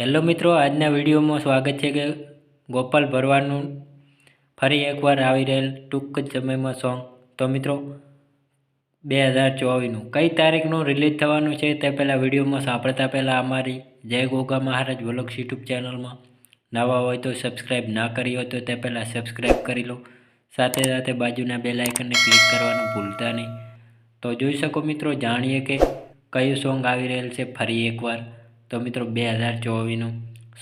Hello મિત્રો, આજના વિડીયોમાં સ્વાગત છે કે ગોપાલ ભરવાડનું ફરી એકવાર આવી રહેલ ટૂંક જ સમયમાં સોંગ. તો મિત્રો, બે હજાર ચોવીસનું કઈ તારીખનું રિલીઝ થવાનું છે તે પહેલાં વિડીયોમાં સાંભળતા પહેલાં અમારી જય ગોગા મહારાજ વ્લોગ્સ યુટ્યુબ ચેનલમાં નવા હોય તો સબસ્ક્રાઈબ ના કરી હોય તો તે પહેલાં સબસ્ક્રાઈબ કરી લો. સાથે સાથે બાજુના બે લાઇકનને ક્લિક કરવાનું ભૂલતા નહીં. તો જોઈ શકો મિત્રો, જાણીએ કે કયું સોંગ આવી રહેલ છે ફરી એકવાર. તો મિત્રો બે હજાર ચોવીસનું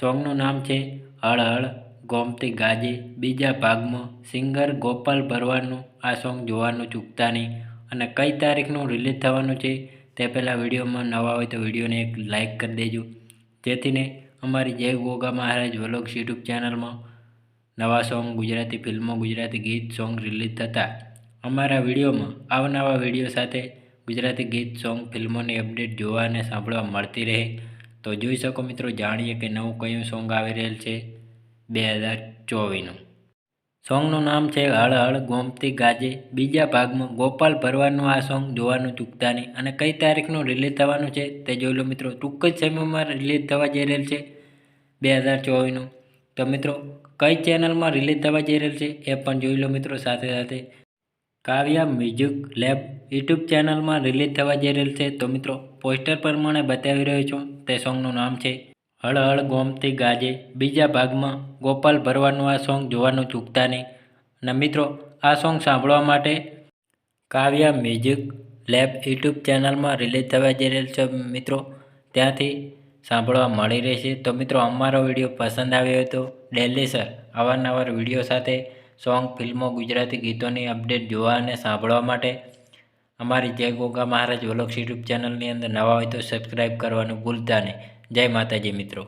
સોંગનું નામ છે હળ હળ, ગોમતી ગાજે, બીજા ભાગમાં સિંગર ગોપાલ ભરવાડનું આ સોંગ જોવાનું ચૂકતા નહીં. અને કઈ તારીખનું રિલીઝ થવાનું છે તે પહેલાં વિડીયોમાં નવા હોય તો વિડીયોને એક લાઇક કરી દેજો. જેથીને અમારી જય ગોગા મહારાજ વલોગ્સ યુટ્યુબ ચેનલમાં નવા સોંગ, ગુજરાતી ફિલ્મો, ગુજરાતી ગીત, સોંગ રિલીઝ થતાં. અમારા વિડીયોમાં અવનવા વીડિયો સાથે ગુજરાતી ગીત, સોંગ, ફિલ્મોની અપડેટ જોવા અને સાંભળવા મળતી રહે. તો જોઈ શકો મિત્રો, જાણીએ કે નવું કયું સોંગ આવી રહેલ છે બે હજાર ચોવીસનું. સોંગનું નામ છે હળ હળ ગોમતી ગાજે. બીજા ભાગમાં ગોપાલ ભરવાનું આ સોંગ જોવાનું ચૂકતા નહીં અને કઈ તારીખનું રિલીઝ થવાનું છે તે જોઈ લો મિત્રો. ટૂંક જ સમયમાં રિલીઝ થવા જઈ રહેલ છે બે હજાર ચોવીસનું. તો મિત્રો, કઈ ચેનલમાં રિલીઝ થવા જઈ રહેલ છે એ પણ જોઈ લો મિત્રો સાથે સાથે. કાવ્યા મ્યુઝિક લેબ યુટ્યુબ ચેનલમાં રિલીઝ થવા જઈ રહેલ છે. તો મિત્રો, પોસ્ટર પ્રમાણે બતાવી રહ્યો છું. તે સોંગનું નામ છે હળ હળ ગોમતી ગાજે. બીજા ભાગમાં ગોપાલ ભરવાનું આ સોંગ જોવાનું ચૂકતા નહીં. અને મિત્રો, આ સોંગ સાંભળવા માટે કાવ્યા મ્યુઝિક લેબ યુટ્યુબ ચેનલમાં રિલીઝ થવા જઈ રહેલ છે. મિત્રો, ત્યાંથી સાંભળવા મળી રહેશે. તો મિત્રો, અમારો વીડિયો પસંદ આવ્યો તો ડેલી સર, અવારનવાર વીડિયો સાથે સોંગ, ફિલ્મો, ગુજરાતી ગીતોની અપડેટ જોવા અને સાંભળવા માટે અમારી જય ગોગા મહારાજ વ્લોગ્સ યુટ્યુબ ચેનલની અંદર નવા હોય તો સબસ્ક્રાઈબ કરવાનું ભૂલતા નહીં. જય માતાજી મિત્રો.